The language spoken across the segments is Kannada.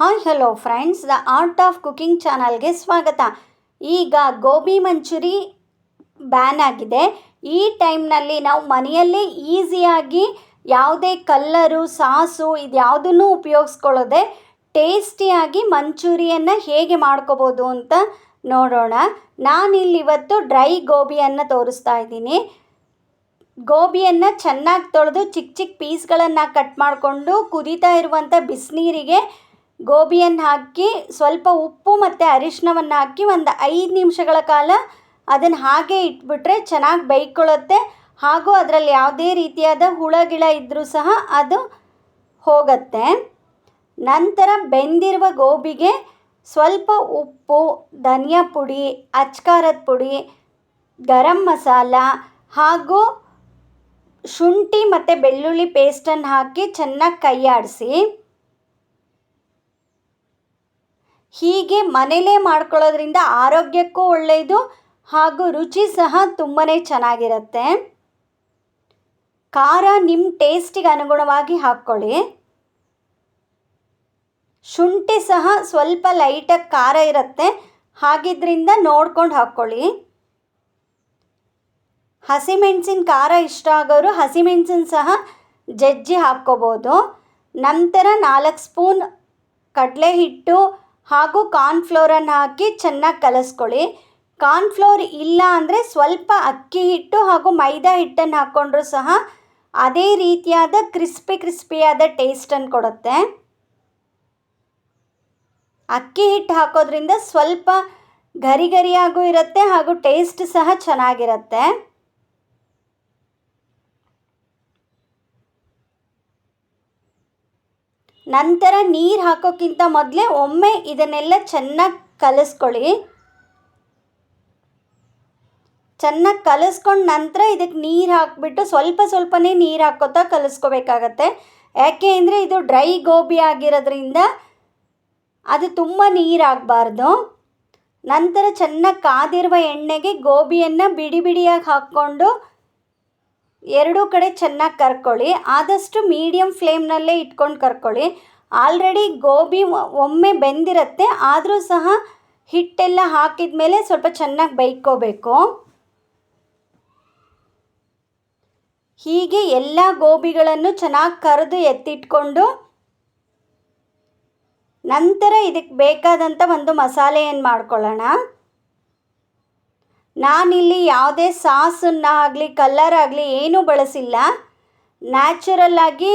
Hi hello friends the art of cooking ಚಾನಲ್ಗೆ ಸ್ವಾಗತ. ಈಗ ಗೋಬಿ ಮಂಚೂರಿ ಬ್ಯಾನ್ ಆಗಿದೆ. ಈ ಟೈಮ್ನಲ್ಲಿ ನಾವು ಮನೆಯಲ್ಲೇ ಈಸಿಯಾಗಿ ಯಾವುದೇ ಕಲ್ಲರು, ಸಾಸು ಇದ್ಯಾವುದನ್ನು ಉಪಯೋಗಿಸ್ಕೊಳ್ಳೋದೆ ಟೇಸ್ಟಿಯಾಗಿ ಮಂಚೂರಿಯನ್ನು ಹೇಗೆ ಮಾಡ್ಕೋಬೋದು ಅಂತ ನೋಡೋಣ. ನಾನಿಲ್ಲಿ ಇವತ್ತು ಡ್ರೈ ಗೋಬಿಯನ್ನು ತೋರಿಸ್ತಾ ಇದ್ದೀನಿ. ಗೋಬಿಯನ್ನು ಚೆನ್ನಾಗಿ ತೊಳೆದು ಚಿಕ್ಕ ಚಿಕ್ಕ ಪೀಸ್ಗಳನ್ನು ಕಟ್ ಮಾಡಿಕೊಂಡು ಕುದೀತಾ ಇರುವಂಥ ಬಿಸಿನೀರಿಗೆ ಗೋಬಿಯನ್ನು ಹಾಕಿ ಸ್ವಲ್ಪ ಉಪ್ಪು ಮತ್ತು ಅರಿಶಿನವನ್ನು ಹಾಕಿ ಒಂದು ಐದು ನಿಮಿಷಗಳ ಕಾಲ ಅದನ್ನು ಹಾಗೆ ಇಟ್ಬಿಟ್ರೆ ಚೆನ್ನಾಗಿ ಬೇಯ್ಕೊಳ್ಳುತ್ತೆ. ಹಾಗೂ ಅದರಲ್ಲಿ ಯಾವುದೇ ರೀತಿಯಾದ ಹುಳ, ಗಿಳ ಇದ್ದರೂ ಸಹ ಅದು ಹೋಗುತ್ತೆ. ನಂತರ ಬೆಂದಿರುವ ಗೋಬಿಗೆ ಸ್ವಲ್ಪ ಉಪ್ಪು, ಧನಿಯಾ ಪುಡಿ, ಅಚ್ಕಾರದ ಪುಡಿ, ಗರಂ ಮಸಾಲ ಹಾಗೂ ಶುಂಠಿ ಮತ್ತು ಬೆಳ್ಳುಳ್ಳಿ ಪೇಸ್ಟನ್ನು ಹಾಕಿ ಚೆನ್ನಾಗಿ ಕೈಯಾಡಿಸಿ ಹೀಗೆ ಮನೇಲೇ ಮಾಡ್ಕೊಳ್ಳೋದ್ರಿಂದ ಆರೋಗ್ಯಕ್ಕೂ ಒಳ್ಳೆಯದು ಹಾಗೂ ರುಚಿ ಸಹ ತುಂಬಾ ಚೆನ್ನಾಗಿರುತ್ತೆ. ಖಾರ ನಿಮ್ಮ ಟೇಸ್ಟಿಗೆ ಅನುಗುಣವಾಗಿ ಹಾಕ್ಕೊಳ್ಳಿ. ಶುಂಠಿ ಸಹ ಸ್ವಲ್ಪ ಲೈಟಾಗಿ ಖಾರ ಇರುತ್ತೆ. ಹಾಗಿದ್ರಿಂದ ನೋಡ್ಕೊಂಡು ಹಾಕ್ಕೊಳ್ಳಿ. ಹಸಿಮೆಣಸಿನ ಖಾರ ಇಷ್ಟ ಆಗೋರು ಹಸಿಮೆಣಸಿನ ಸಹ ಜಜ್ಜಿ ಹಾಕ್ಕೋಬೋದು. ನಂತರ ನಾಲ್ಕು ಸ್ಪೂನ್ ಕಡಲೆ ಹಿಟ್ಟು ಹಾಗೂ ಕಾರ್ನ್ಫ್ಲೋರನ್ನು ಹಾಕಿ ಚೆನ್ನಾಗಿ ಕಲಿಸ್ಕೊಳ್ಳಿ. ಕಾರ್ನ್ಫ್ಲೋರ್ ಇಲ್ಲ ಅಂದರೆ ಸ್ವಲ್ಪ ಅಕ್ಕಿ ಹಿಟ್ಟು ಹಾಗೂ ಮೈದಾ ಹಿಟ್ಟನ್ನು ಹಾಕ್ಕೊಂಡ್ರೂ ಸಹ ಅದೇ ರೀತಿಯಾದ ಕ್ರಿಸ್ಪಿ ಕ್ರಿಸ್ಪಿಯಾದ ಟೇಸ್ಟನ್ನು ಕೊಡುತ್ತೆ. ಅಕ್ಕಿ ಹಿಟ್ಟು ಹಾಕೋದ್ರಿಂದ ಸ್ವಲ್ಪ ಗರಿ ಗರಿಯಾಗೂ ಇರುತ್ತೆ ಹಾಗೂ ಟೇಸ್ಟ್ ಸಹ ಚೆನ್ನಾಗಿರುತ್ತೆ. ನಂತರ ನೀರು ಹಾಕೋಕ್ಕಿಂತ ಮೊದಲೇ ಒಮ್ಮೆ ಇದನ್ನೆಲ್ಲ ಚೆನ್ನಾಗಿ ಕಲಿಸ್ಕೊಳ್ಳಿ. ಚೆನ್ನಾಗಿ ಕಲಿಸ್ಕೊಂಡು ನಂತರ ಇದಕ್ಕೆ ನೀರು ಹಾಕಿಬಿಟ್ಟು ಸ್ವಲ್ಪ ಸ್ವಲ್ಪನೇ ನೀರು ಹಾಕೋತಾ ಕಲಿಸ್ಕೋಬೇಕಾಗತ್ತೆ. ಯಾಕೆ ಅಂದರೆ ಇದು ಡ್ರೈ ಗೋಬಿ ಆಗಿರೋದ್ರಿಂದ ಅದು ತುಂಬ ನೀರಾಗಬಾರ್ದು ನಂತರ ಚೆನ್ನಾಗಿ ಕಾದಿರುವ ಎಣ್ಣೆಗೆ ಗೋಬಿಯನ್ನು ಬಿಡಿ ಬಿಡಿಯಾಗಿ ಹಾಕ್ಕೊಂಡು ಎರಡೂ ಕಡೆ ಚೆನ್ನಾಗಿ ಕರ್ಕೊಳ್ಳಿ. ಆದಷ್ಟು ಮೀಡಿಯಮ್ ಫ್ಲೇಮ್ನಲ್ಲೇ ಇಟ್ಕೊಂಡು ಕರ್ಕೊಳ್ಳಿ. ಆಲ್ರೆಡಿ ಗೋಬಿ ಒಮ್ಮೆ ಬೆಂದಿರುತ್ತೆ. ಆದರೂ ಸಹ ಹಿಟ್ಟೆಲ್ಲ ಹಾಕಿದ ಮೇಲೆ ಸ್ವಲ್ಪ ಚೆನ್ನಾಗಿ ಬೇಯ್ಕೋಬೇಕು. ಹೀಗೆ ಎಲ್ಲ ಗೋಬಿಗಳನ್ನು ಚೆನ್ನಾಗಿ ಕರೆದು ಎತ್ತಿಟ್ಕೊಂಡು ನಂತರ ಇದಕ್ಕೆ ಬೇಕಾದಂಥ ಒಂದು ಮಸಾಲೆಯನ್ನು ಮಾಡ್ಕೊಳ್ಳೋಣ? ನಾನಿಲ್ಲಿ ಯಾವುದೇ ಸಾಸನ್ನು ಆಗಲಿ, ಕಲ್ಲರ್ ಆಗಲಿ ಏನೂ ಬಳಸಿಲ್ಲ. ನ್ಯಾಚುರಲ್ಲಾಗಿ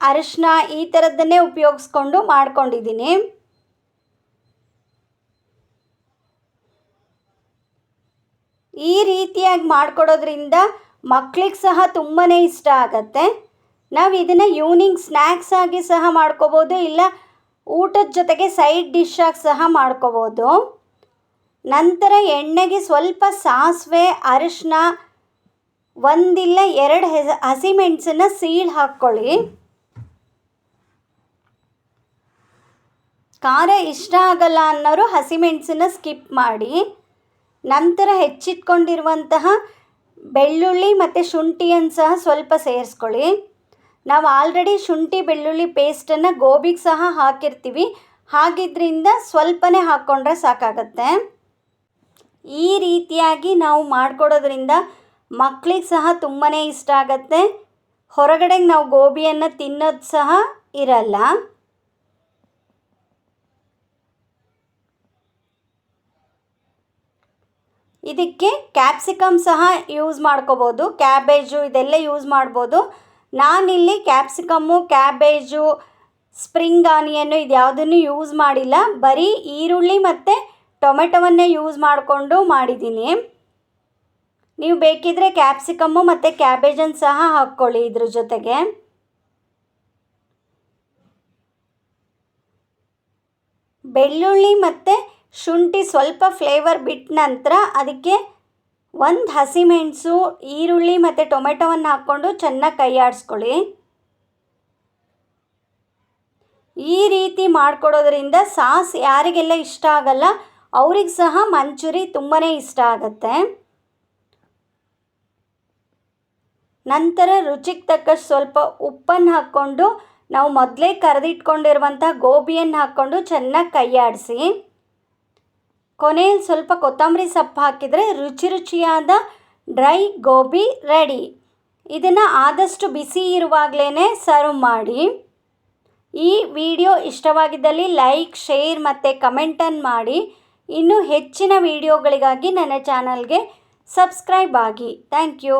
ಅರಿಶಿನ ಈ ಥರದ್ದನ್ನೇ ಉಪಯೋಗಿಸ್ಕೊಂಡು ಮಾಡ್ಕೊಂಡಿದ್ದೀನಿ. ಈ ರೀತಿಯಾಗಿ ಮಾಡ್ಕೊಡೋದ್ರಿಂದ ಮಕ್ಕಳಿಗೆ ಸಹ ತುಂಬಾ ಇಷ್ಟ ಆಗತ್ತೆ. ನಾವು ಇದನ್ನು ಈವ್ನಿಂಗ್ ಸ್ನ್ಯಾಕ್ಸ್ ಆಗಿ ಸಹ ಮಾಡ್ಕೋಬೋದು, ಇಲ್ಲ ಊಟದ ಜೊತೆಗೆ ಸೈಡ್ ಡಿಶ್ಶಾಗಿ ಸಹ ಮಾಡ್ಕೋಬೋದು. ನಂತರ ಎಣ್ಣೆಗೆ ಸ್ವಲ್ಪ ಸಾಸಿವೆ ಅರಿಶಿನ ಒಂದಿಲ್ಲ ಎರಡು ಹೆಸ ಹಸಿಮೆಣಸನ್ನ ಸೀಳು ಹಾಕ್ಕೊಳ್ಳಿ. ಖಾರ ಇಷ್ಟ ಆಗಲ್ಲ ಅನ್ನೋರು ಹಸಿಮೆಣಸನ್ನ ಸ್ಕಿಪ್ ಮಾಡಿ. ನಂತರ ಹೆಚ್ಚಿಟ್ಕೊಂಡಿರುವಂತಹ ಬೆಳ್ಳುಳ್ಳಿ ಮತ್ತು ಶುಂಠಿಯನ್ನು ಸಹ ಸ್ವಲ್ಪ ಸೇರಿಸ್ಕೊಳ್ಳಿ. ನಾವು ಆಲ್ರೆಡಿ ಶುಂಠಿ, ಬೆಳ್ಳುಳ್ಳಿ ಪೇಸ್ಟನ್ನು ಗೋಬಿಗೆ ಸಹ ಹಾಕಿರ್ತೀವಿ. ಹಾಗಿದ್ರಿಂದ ಸ್ವಲ್ಪನೇ ಹಾಕ್ಕೊಂಡ್ರೆ ಸಾಕಾಗತ್ತೆ. ಈ ರೀತಿಯಾಗಿ ನಾವು ಮಾಡಿಕೊಡೋದ್ರಿಂದ ಮಕ್ಕಳಿಗೆ ಸಹ ತುಂಬಾ ಇಷ್ಟ ಆಗತ್ತೆ. ಹೊರಗಡೆಗೆ ನಾವು ಗೋಬಿಯನ್ನು ತಿನ್ನೋದು ಸಹ ಇರಲ್ಲ. ಇದಕ್ಕೆ ಕ್ಯಾಪ್ಸಿಕಮ್ ಸಹ ಯೂಸ್ ಮಾಡ್ಕೋಬೋದು. ಕ್ಯಾಬೇಜು ಇದೆಲ್ಲ ಯೂಸ್ ಮಾಡ್ಬೋದು. ನಾನಿಲ್ಲಿ ಕ್ಯಾಪ್ಸಿಕಮ್ಮು, ಕ್ಯಾಬೇಜು, ಸ್ಪ್ರಿಂಗ್ ಆನಿಯನ್ನು ಇದು ಯಾವುದನ್ನು ಯೂಸ್ ಮಾಡಿಲ್ಲ. ಬರೀ ಈರುಳ್ಳಿ ಮತ್ತು ಟೊಮೆಟೊವನ್ನೇ ಯೂಸ್ ಮಾಡಿಕೊಂಡು ಮಾಡಿದ್ದೀನಿ. ನೀವು ಬೇಕಿದ್ದರೆ ಕ್ಯಾಪ್ಸಿಕಮ್ಮು ಮತ್ತು ಕ್ಯಾಬೇಜನ್ನು ಸಹ ಹಾಕ್ಕೊಳ್ಳಿ ಇದ್ರ ಜೊತೆಗೆ. ಬೆಳ್ಳುಳ್ಳಿ ಮತ್ತು ಶುಂಠಿ ಸ್ವಲ್ಪ ಫ್ಲೇವರ್ ಬಿಟ್ಟ ನಂತರ ಅದಕ್ಕೆ ಒಂದು ಹಸಿಮೆಣಸು, ಈರುಳ್ಳಿ ಮತ್ತು ಟೊಮೆಟೊವನ್ನು ಹಾಕ್ಕೊಂಡು ಚೆನ್ನಾಗಿ ಕೈ ಆಡಿಸ್ಕೊಳ್ಳಿ. ಈ ರೀತಿ ಮಾಡಿಕೊಡೋದ್ರಿಂದ ಸಾಸ್ ಯಾರಿಗೆಲ್ಲ ಇಷ್ಟ ಆಗಲ್ಲ ಅವ್ರಿಗೆ ಸಹ ಮಂಚೂರಿ ತುಂಬಾ ಇಷ್ಟ ಆಗುತ್ತೆ. ನಂತರ ರುಚಿಗೆ ತಕ್ಕಷ್ಟು ಸ್ವಲ್ಪ ಉಪ್ಪನ್ನು ಹಾಕ್ಕೊಂಡು ನಾವು ಮೊದಲೇ ಕರೆದಿಟ್ಕೊಂಡಿರುವಂಥ ಗೋಬಿಯನ್ನು ಹಾಕ್ಕೊಂಡು ಚೆನ್ನಾಗಿ ಕೈಯಾಡಿಸಿ. ಕೊನೆಯಲ್ಲಿ ಸ್ವಲ್ಪ ಕೊತ್ತಂಬರಿ ಸೊಪ್ಪು ಹಾಕಿದರೆ ರುಚಿ ರುಚಿಯಾದ ಡ್ರೈ ಗೋಬಿ ರೆಡಿ. ಇದನ್ನು ಆದಷ್ಟು ಬಿಸಿ ಇರುವಾಗಲೇ ಸರ್ವ್ ಮಾಡಿ. ಈ ವಿಡಿಯೋ ಇಷ್ಟವಾಗಿದ್ದಲ್ಲಿ ಲೈಕ್, ಶೇರ್ ಮತ್ತು ಕಮೆಂಟನ್ನು ಮಾಡಿ. ಇನ್ನೂ ಹೆಚ್ಚಿನ ವಿಡಿಯೋಗಳಿಗಾಗಿ ನನ್ನ ಚಾನಲ್ಗೆ ಸಬ್ಸ್ಕ್ರೈಬ್ ಆಗಿ. Thank you.